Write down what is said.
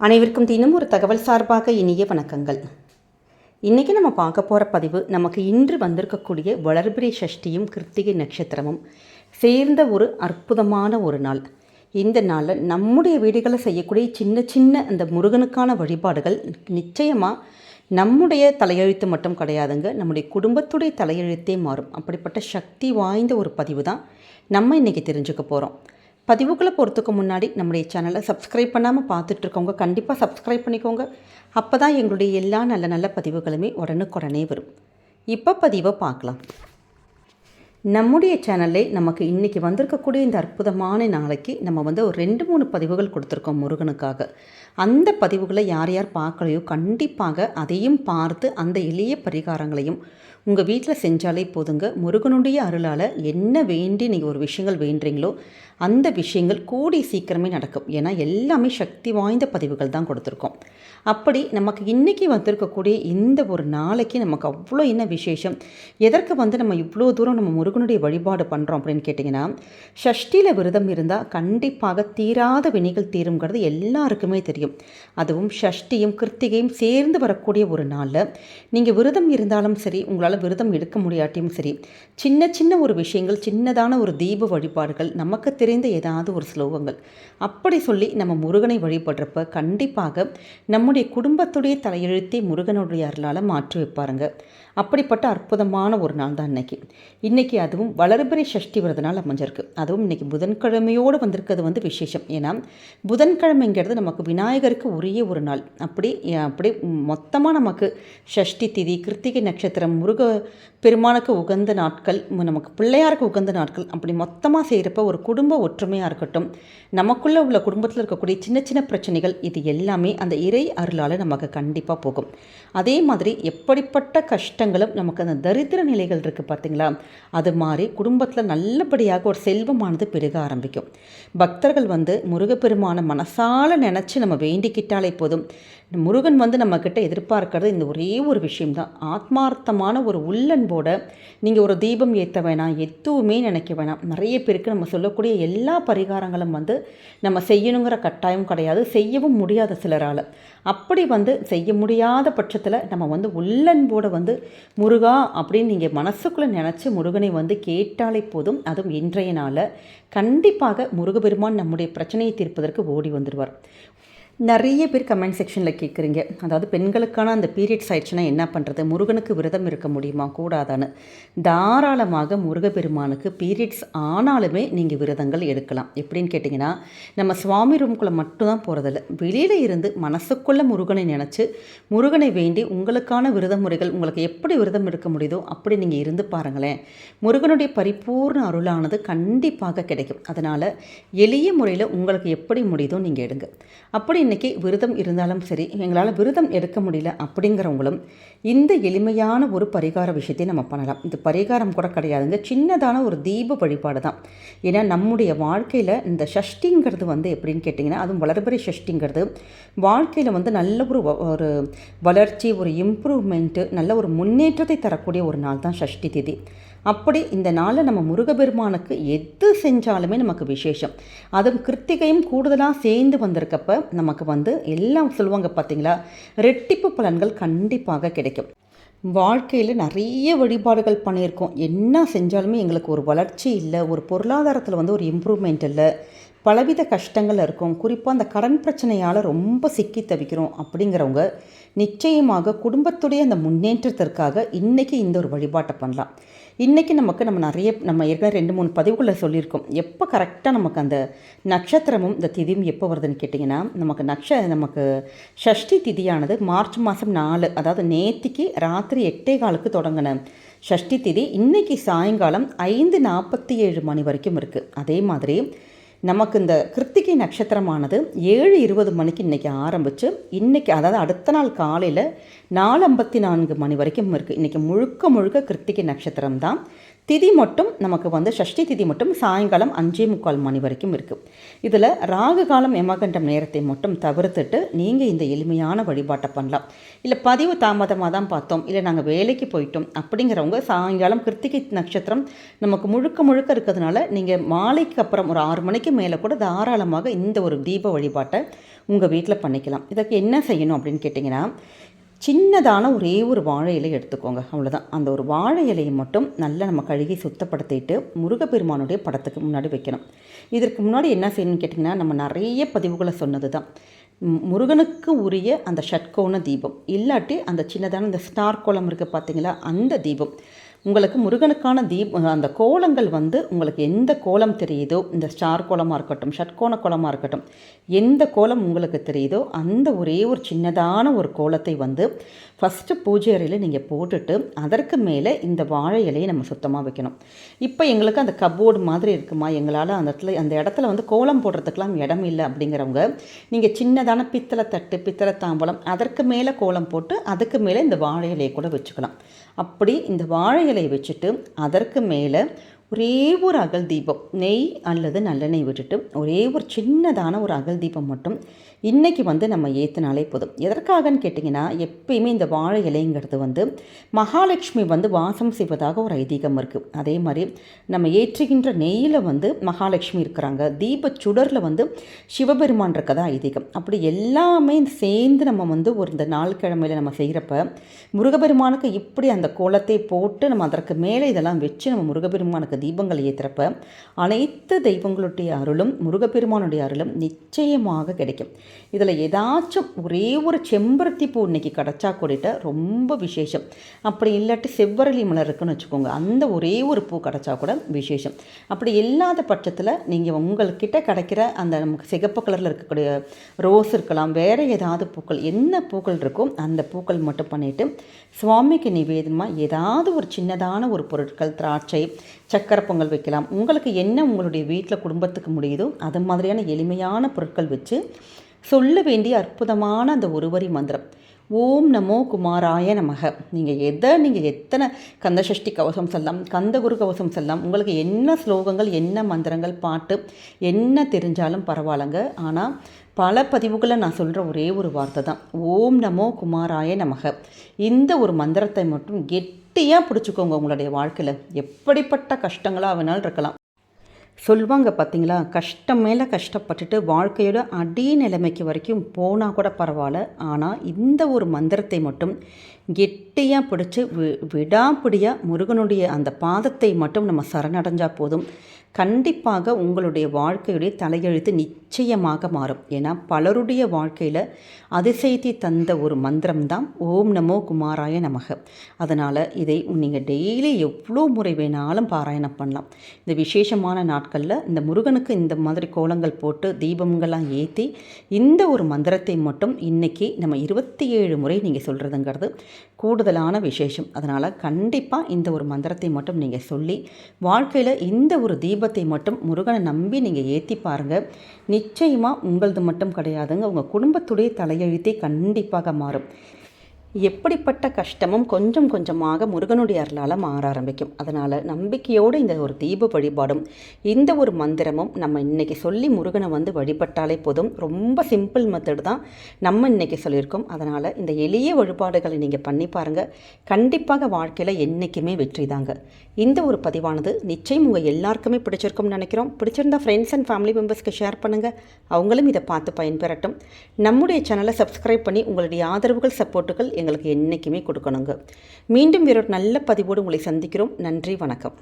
அனைவருக்கும் தினம் ஒரு தகவல் சார்பாக இனிய வணக்கங்கள். இன்றைக்கி நம்ம பார்க்க போகிற பதிவு நமக்கு இன்று வந்திருக்கக்கூடிய வளர்பிறை சஷ்டியும் கிருத்திகை நட்சத்திரமும் சேர்ந்த ஒரு அற்புதமான ஒரு நாள். இந்த நாளில் நம்முடைய வீடுகளை செய்யக்கூடிய சின்ன சின்ன அந்த முருகனுக்கான வழிபாடுகள் நிச்சயமாக நம்முடைய தலையெழுத்து மட்டும் கிடையாதுங்க. நம்முடைய குடும்பத்துடைய தலையெழுத்தே மாறும். அப்படிப்பட்ட சக்தி வாய்ந்த ஒரு பதிவு தான் நம்ம இன்றைக்கி தெரிஞ்சுக்க போகிறோம் பதிவுகளை போகிறதுக்கு முன்னாடி நம்முடைய சேனலை சப்ஸ்கிரைப் பண்ணாமல் பார்த்துட்ருக்கவங்க கண்டிப்பாக சப்ஸ்கிரைப் பண்ணிக்கோங்க. அப்போ தான் எங்களுடைய எல்லா நல்ல நல்ல பதிவுகளுமே உடனுக்குடனே வரும். இப்போ பதிவை பார்க்கலாம். நம்முடைய சேனல்லே நமக்கு இன்றைக்கி வந்திருக்கக்கூடிய இந்த அற்புதமான நாளைக்கு நம்ம வந்து ஒரு ரெண்டு மூணு பதிவுகள் கொடுத்துருக்கோம் முருகனுக்காக. அந்த பதிவுகளை யார் யார் பார்க்கலையோ கண்டிப்பாக அதையும் பார்த்து அந்த எளிய பரிகாரங்களையும் உங்கள் வீட்டில் செஞ்சாலே போதுங்க. முருகனுடைய அருளால் என்ன வேண்டி நீங்கள் ஒரு விஷயங்கள் வேண்டுறீங்களோ அந்த விஷயங்கள் கூடி சீக்கிரமே நடக்கும். ஏன்னா எல்லாமே சக்தி வாய்ந்த பதிவுகள் தான் கொடுத்துருக்கோம். அப்படி நமக்கு இன்றைக்கி வந்திருக்கக்கூடிய இந்த ஒரு நாளைக்கு நமக்கு அவ்வளோ என்ன விசேஷம்? எதற்கு வந்து நம்ம இவ்வளோ தூரம் நம்ம முருகன் முருகனுடைய வழிபாடு பண்ணுறோம் அப்படின்னு கேட்டிங்கன்னா ஷஷ்டியில் விரதம் இருந்தால் கண்டிப்பாக தீராத வினைகள் தீருங்கிறது எல்லாருக்குமே தெரியும். அதுவும் ஷஷ்டியும் கிருத்திகையும் சேர்ந்து வரக்கூடிய ஒரு நாளில் நீங்கள் விரதம் இருந்தாலும் சரி உங்களால் விரதம் எடுக்க முடியாட்டியும் சரி சின்ன சின்ன ஒரு விஷயங்கள் சின்னதான ஒரு தீப வழிபாடுகள் நமக்கு தெரிந்த ஏதாவது ஒரு ஸ்லோகங்கள் அப்படி சொல்லி நம்ம முருகனை வழிபடுறப்ப கண்டிப்பாக நம்முடைய குடும்பத்துடைய தலையெழுத்தை முருகனுடைய அருளால் மாற்றி வைப்பாருங்க. அப்படிப்பட்ட அற்புதமான ஒரு நாள் தான் இன்னைக்கு. இன்றைக்கி அதுவும் வளர்பிறை சஷ்டி வரதுனால் நாள் அமைஞ்சிருக்கு. அதுவும் இன்றைக்கி புதன்கிழமையோடு வந்திருக்கிறது வந்து விசேஷம். ஏன்னா புதன்கிழமைங்கிறது நமக்கு விநாயகருக்கு உரிய ஒரு நாள். அப்படி அப்படி மொத்தமாக நமக்கு ஷஷ்டி திதி கிருத்திகை நட்சத்திரம் முருக பெருமானுக்கு உகந்த நாட்கள் நமக்கு பிள்ளையாருக்கு உகந்த நாட்கள் அப்படி மொத்தமாக செய்கிறப்ப ஒரு குடும்ப ஒற்றுமையாக இருக்கட்டும் நமக்குள்ளே உள்ள குடும்பத்தில் இருக்கக்கூடிய சின்ன சின்ன பிரச்சனைகள் இது எல்லாமே அந்த இறை அருளால் நமக்கு கண்டிப்பாக போகும். அதே மாதிரி எப்படிப்பட்ட கஷ்டங்களும் நமக்கு அந்த தரித்திர நிலைகள் இருக்குது பார்த்தீங்களா? அது மாதிரி குடும்பத்தில் நல்லபடியாக ஒரு செல்வமானது பெருக ஆரம்பிக்கும். பக்தர்கள் வந்து முருகப்பெருமான மனசால நினச்சி நம்ம வேண்டிக்கிட்டாலே போதும். முருகன் வந்து நம்மக்கிட்ட எதிர்பார்க்கறது இந்த ஒரே ஒரு விஷயம்தான். ஆத்மார்த்தமான ஒரு உள்ளன்போட நீங்கள் ஒரு தீபம் ஏற்ற வேணாம் எதுவுமே நினைக்க வேணாம். நிறைய பேருக்கு நம்ம சொல்லக்கூடிய எல்லா பரிகாரங்களும் வந்து நம்ம செய்யணுங்கிற கட்டாயம் கிடையாது செய்யவும் முடியாத சிலரால். அப்படி வந்து செய்ய முடியாத பட்சத்தில் நம்ம வந்து உள்ளன்போட வந்து முருகா அப்படின்னு நீங்கள் மனசுக்குள்ளே நினச்சி முருகனை வந்து கேட்டாலே போதும். அதுவும் இன்றைய நாளில் கண்டிப்பாக முருகபெருமான் நம்முடைய பிரச்சனையை தீர்ப்பதற்கு ஓடி வந்துடுவார். நிறைய பேர் கமெண்ட் செக்ஷனில் கேட்குறீங்க அதாவது பெண்களுக்கான அந்த பீரியட்ஸ் ஆயிடுச்சுன்னா என்ன பண்ணுறது முருகனுக்கு விரதம் இருக்க முடியுமா? கூடாதான்னு. தாராளமாக முருகப்பெருமானுக்கு பீரியட்ஸ் ஆனாலுமே நீங்கள் விரதங்கள் எடுக்கலாம். எப்படின்னு கேட்டிங்கன்னா நம்ம சுவாமி ரூம்குள்ளே மட்டும்தான் போகிறதில்ல வெளியில் இருந்து மனசுக்குள்ளே முருகனை நினச்சி முருகனை வேண்டி உங்களுக்கான விரத முறைகள் உங்களுக்கு எப்படி விரதம் எடுக்க முடியுதோ அப்படி நீங்கள் இருந்து பாருங்களேன். முருகனுடைய பரிபூர்ண அருளானது கண்டிப்பாக கிடைக்கும். அதனால் எளிய முறையில் உங்களுக்கு எப்படி முடியுதோ நீங்கள் எடுங்க. அப்படி இன்றைக்கி விரதம் இருந்தாலும் சரி எங்களால் விரதம் எடுக்க முடியல அப்படிங்கிறவங்களும் இந்த எளிமையான ஒரு பரிகார விஷயத்தை நம்ம பண்ணலாம். இந்த பரிகாரம் கூட கிடையாதுங்க. சின்னதான ஒரு தீப வழிபாடு தான். ஏன்னா நம்முடைய வாழ்க்கையில் இந்த ஷஷ்டிங்கிறது வந்து எப்படின்னு கேட்டிங்கன்னா அதுவும் வளர்பறை ஷஷ்டிங்கிறது வாழ்க்கையில் வந்து நல்ல ஒரு ஒரு வளர்ச்சி ஒரு இம்ப்ரூவ்மெண்ட்டு நல்ல ஒரு முன்னேற்றத்தை தரக்கூடிய ஒரு நாள் தான் ஷஷ்டி திதி. அப்படி இந்த நாளில் நம்ம முருகபெருமானுக்கு எது செஞ்சாலுமே நமக்கு விசேஷம். அதுவும் கிருத்திகையும் கூடுதலாக சேர்ந்து வந்திருக்கப்ப நமக்கு வந்து எல்லாம் சொல்லுவாங்க பார்த்தீங்களா ரெட்டிப்பு பலன்கள் கண்டிப்பாக கிடைக்கும். வாழ்க்கையில் நிறைய வழிபாடுகள் பண்ணியிருக்கோம். என்ன செஞ்சாலுமே எங்களுக்கு ஒரு வளர்ச்சி இல்லை ஒரு பொருளாதாரத்தில் வந்து ஒரு இம்ப்ரூவ்மெண்ட் இல்லை. பலவித கஷ்டங்கள் இருக்கும். குறிப்பாக அந்த கடன் பிரச்சனையால் ரொம்ப சிக்கி தவிக்கிறோம் அப்படிங்கிறவங்க நிச்சயமாக குடும்பத்துடைய அந்த முன்னேற்றத்திற்காக இன்றைக்கி இந்த ஒரு வழிபாட்டை பண்ணலாம். இன்றைக்கி நமக்கு நம்ம நிறைய நம்ம ஏற்கனவே ரெண்டு மூணு பதிவுகளை சொல்லியிருக்கோம். எப்போ கரெக்டாக நமக்கு அந்த நட்சத்திரமும் இந்த திதியும் எப்போ வருதுன்னு கேட்டிங்கன்னா நமக்கு நக்ஷ நமக்கு ஷஷ்டி திதியானது மார்ச் மாதம் நாலு அதாவது நேத்திக்கு ராத்திரி எட்டே காலுக்கு தொடங்கின ஷஷ்டி திதி இன்றைக்கி சாயங்காலம் ஐந்து நாற்பத்தி ஏழு மணி வரைக்கும் இருக்குது அதே மாதிரி நமக்கு இந்த கிருத்திகை நட்சத்திரமானது ஏழு இருபது மணிக்கு இன்றைக்கி ஆரம்பித்து இன்றைக்கி அதாவது அடுத்த நாள் காலையில் நாலு ஐம்பத்தி நான்கு மணி வரைக்கும் இருக்குது இன்றைக்கி முழுக்க முழுக்க கிருத்திகை நட்சத்திரம் தான் திதி மட்டும் நமக்கு வந்து ஷஷ்டி திதி மட்டும் சாயங்காலம் அஞ்சே முக்கால் மணி வரைக்கும் இருக்குது இதில் ராகு காலம் எமகண்டம் நேரத்தை மட்டும் தவிர்த்துட்டு நீங்கள் இந்த எளிமையான வழிபாட்டை பண்ணலாம். இல்லை பதிவு தாமதமாக தான் பார்த்தோம். இல்லை நாங்கள் வேலைக்கு போயிட்டோம் அப்படிங்கிறவங்க சாயங்காலம் கிருத்திகை நட்சத்திரம் நமக்கு முழுக்க முழுக்க இருக்கிறதுனால நீங்கள் மாலைக்கு அப்புறம் ஒரு ஆறு மணிக்கு மேலே கூட தாராளமாக இந்த ஒரு தீப வழிபாட்டை உங்கள் வீட்டில் பண்ணிக்கலாம். இதற்கு என்ன செய்யணும் அப்படின்னு கேட்டிங்கன்னா சின்னதான ஒரே ஒரு வாழை இலை எடுத்துக்கோங்க. அவ்வளோதான் அந்த ஒரு வாழை இலையை மட்டும் நல்லா நம்ம கழுகி சுத்தப்படுத்திட்டு முருகப்பெருமானுடைய படத்துக்கு முன்னாடி வைக்கணும். இதற்கு முன்னாடி என்ன செய்யணும்னு கேட்டிங்கன்னா நம்ம நிறைய பதிவுகளை சொன்னது தான் முருகனுக்கு உரிய அந்த ஷட்கோண தீபம் இல்லாட்டி அந்த சின்னதான இந்த ஸ்டார் கோலம் இருக்குது பார்த்தீங்களா அந்த தீபம். உங்களுக்கு முருகனுக்கான தீப் அந்த கோலங்கள் வந்து உங்களுக்கு எந்த கோலம் தெரியுதோ இந்த ஸ்டார் கோலமாக இருக்கட்டும் ஷட்கோண கோலமாக இருக்கட்டும் எந்த கோலம் உங்களுக்கு தெரியுதோ அந்த ஒரே ஒரு சின்னதான ஒரு கோலத்தை வந்து ஃபஸ்ட்டு பூஜை அறையில் நீங்கள் போட்டுட்டு அதற்கு மேலே இந்த வாழை இலையை நம்ம சுத்தமாக வைக்கணும். இப்போ எங்களுக்கு அந்த கப்போர்டு மாதிரி இருக்குமா? எங்களால் அந்த இடத்துல அந்த இடத்துல வந்து கோலம் போடுறதுக்கெலாம் இடம் இல்லை அப்படிங்கிறவங்க நீங்கள் சின்னதான பித்தளை தட்டு பித்தளை தாம்பலம் அதற்கு மேலே கோலம் போட்டு அதுக்கு மேலே இந்த வாழை இலையை கூட வச்சுக்கலாம். அப்படி இந்த வாழை இலையை வச்சுட்டு அதற்கு மேலே ஒரே ஒரு அகல் தீபம் நெய் அல்லது நல்லெண்ணெய் விட்டுட்டு ஒரே ஒரு சின்னதான ஒரு அகல் தீபம் மட்டும் இன்றைக்கி வந்து நம்ம ஏற்றினாலே போதும். எதற்காகன்னு கேட்டிங்கன்னா எப்பயுமே இந்த வாழை இலைங்கிறது வந்து மகாலட்சுமி வந்து வாசம் செய்வதாக ஒரு ஐதீகம் இருக்குது அதே மாதிரி நம்ம ஏற்றுகின்ற நெய்யில் வந்து மகாலட்சுமி இருக்கிறாங்க. தீப சுடரில் வந்து சிவபெருமான் இருக்கதா ஐதீகம். அப்படி எல்லாமே சேர்ந்து நம்ம வந்து ஒரு இந்த நாள் கிழமையில் நம்ம செய்கிறப்ப முருகபெருமானுக்கு இப்படி அந்த கோலத்தை போட்டு நம்ம அதற்கு மேலே இதெல்லாம் வச்சு நம்ம முருகபெருமானுக்கு தீபங்கள் ஏற்றுறப்ப அனைத்து தெய்வங்களுடைய அருளும் முருகப்பெருமானுடைய அருளும் நிச்சயமாக கிடைக்கும். இதில் ஏதாச்சும் ஒரே ஒரு செம்பருத்தி பூ இன்னைக்கு கிடச்சா கூடிட்ட ரொம்ப விசேஷம். அப்படி இல்லாட்டி செவ்வரளி மலர் இருக்குன்னு வச்சுக்கோங்க அந்த ஒரே ஒரு பூ கிடச்சா கூட விசேஷம். அப்படி இல்லாத பட்சத்தில் நீங்கள் உங்கள்கிட்ட கிடைக்கிற அந்த நமக்கு சிகப்பு கலரில் இருக்கக்கூடிய ரோஸ் இருக்கலாம் வேறு ஏதாவது பூக்கள் என்ன பூக்கள் இருக்கோ அந்த பூக்கள் மட்டும் பண்ணிவிட்டு சுவாமிக்கு நிவேதனமாக ஏதாவது ஒரு சின்னதான ஒரு பொருட்கள் திராட்சை சக்கரை பொங்கல் வைக்கலாம். உங்களுக்கு என்ன உங்களுடைய வீட்டில் குடும்பத்துக்கு முடியுதோ அது மாதிரியான எளிமையான பொருட்கள் வச்சு சொல்ல வேண்டிய அற்புதமான அந்த ஒருவரி மந்திரம். ஓம் நமோ குமாராய நமக. நீங்கள் எதை நீங்கள் எத்தனை கந்தசஷ்டி கவசம் சொல்லலாம் கந்தகுரு கவசம் சொல்லலாம் உங்களுக்கு என்ன ஸ்லோகங்கள் என்ன மந்திரங்கள் பாட்டு என்ன தெரிஞ்சாலும் பரவாயில்லைங்க. ஆனால் பல பதிவுகளை நான் சொல்கிற ஒரே ஒரு வார்த்தை தான். ஓம் நமோ குமாராய நமக. இந்த ஒரு மந்திரத்தை மட்டும் கெட்டியாக பிடிச்சிக்கோங்க உங்களுடைய வாழ்க்கையில். எப்படிப்பட்ட கஷ்டங்களாக வேணாலும் இருக்கலாம். சொல்லுவாங்க பார்த்தீங்களா கஷ்டம் மேலே கஷ்டப்பட்டுட்டு வாழ்க்கையோட அடி நிலைமைக்கு வரைக்கும் போனால் கூட பரவாயில்ல. ஆனால் இந்த ஒரு மந்திரத்தை மட்டும் கெட்டியாக பிடிச்சி வி விடாப்பிடியாக முருகனுடைய அந்த பாதத்தை மட்டும் நம்ம சரணடைஞ்சால் போதும். கண்டிப்பாக உங்களுடைய வாழ்க்கையுடைய தலையெழுத்து நிச்சயமாக மாறும். ஏன்னா பலருடைய வாழ்க்கையில் அதிசயத்தை தந்த ஒரு மந்திரம் தான் ஓம் நமோ குமாராய நமக. அதனால் இதை நீங்கள் டெய்லி எவ்வளோ முறை வேணாலும் பாராயணம் பண்ணலாம். இந்த விசேஷமான நாட்களில் இந்த முருகனுக்கு இந்த மாதிரி கோலங்கள் போட்டு தீபங்கள்லாம் ஏற்றி இந்த ஒரு மந்திரத்தை மட்டும் இன்றைக்கி நம்ம இருபத்தி ஏழு முறை நீங்கள் சொல்கிறதுங்கிறது கூடுதலான விசேஷம். அதனால் கண்டிப்பாக இந்த ஒரு மந்திரத்தை மட்டும் நீங்கள் சொல்லி வாழ்க்கையில் இந்த ஒரு தீபத்தை மட்டும் முருகனை நம்பி நீங்கள் ஏற்றி பாருங்கள் நிச்சயமாக உங்களது மட்டும் கிடையாதுங்க. உங்கள் குடும்பத்துடைய தலையெழுத்தே கண்டிப்பாக மாறும். எப்படிப்பட்ட கஷ்டமும் கொஞ்சம் கொஞ்சமாக முருகனுடைய அருளால் மாற ஆரம்பிக்கும். அதனால் நம்பிக்கையோடு இந்த ஒரு தீப வழிபாடும் இந்த ஒரு மந்திரமும் நம்ம இன்றைக்கி சொல்லி முருகனை வந்து வழிபட்டாலே போதும். ரொம்ப சிம்பிள் மெத்தடு தான் நம்ம இன்றைக்கி சொல்லியிருக்கோம். அதனால் இந்த எளிய வழிபாடுகளை நீங்கள் பண்ணி பாருங்கள் கண்டிப்பாக வாழ்க்கையில் என்றைக்குமே வெற்றி தாங்க. இந்த ஒரு பதிவானது நிச்சயம் உங்கள் எல்லாருக்குமே பிடிச்சிருக்கும்னு நினைக்கிறோம். பிடிச்சிருந்தா ஃப்ரெண்ட்ஸ் அண்ட் ஃபேமிலி மெம்பர்ஸ்க்கு ஷேர் பண்ணுங்கள் அவங்களும் இதை பார்த்து பயன்பெறட்டும். நம்முடைய சேனலை சப்ஸ்கிரைப் பண்ணி உங்களுடைய ஆதரவுகள் சப்போர்ட்டுகள் எங்களுக்கு என்றைக்குமே கொடுக்கணுங்க. மீண்டும் வேறொரு நல்ல பதிவோடு உங்களை சந்திக்கிறோம். நன்றி வணக்கம்.